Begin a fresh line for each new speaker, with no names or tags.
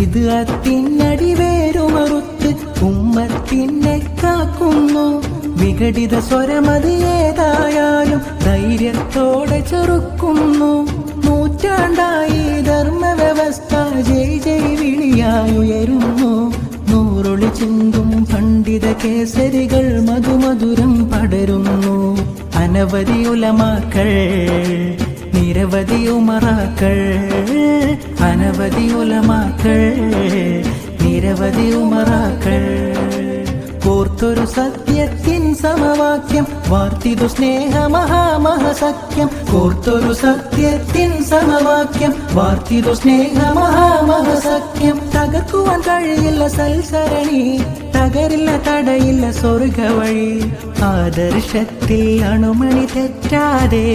ഇത് അത്തിനടിവേരുമറുത്ത് ഉമ്മത്തിനെ കാക്കുന്നു. വിഘടിത സ്വരമതി ഏതായാലും ധൈര്യത്തോടെ ചെറുക്കുന്നു. നൂറ്റാണ്ടായി ധർമ്മവ്യവസ്ഥ ജയ് ജയ് വിളിയായി ഉയരുന്നു. നൂറൊളി ചിന്തും പണ്ഡിത കേസരികൾ മധുമധുരം പടരുന്നു. അനവധി ഉലമാക്കൾ നിരവധി ഉമറാക്കൾ അനവധി ഉലമാക്കൾ നിരവധി ഉമറാക്കൾ. കോർത്തൊരു സത്യത്തിൻ സമവാക്യം വാർത്തിതു സ്നേഹ മഹാമഹസഖ്യം കോർത്തൊരു സത്യത്തിൻ സമവാക്യം വാർത്തിതു സ്നേഹ മഹാമഹസഖ്യം തകർക്കുവാൻ കഴിയില്ല സൽസരണി തകരില്ല തടയില്ല സ്വർഗ വഴി ആദർശത്തിൽ അണുമണി തെറ്റാതെ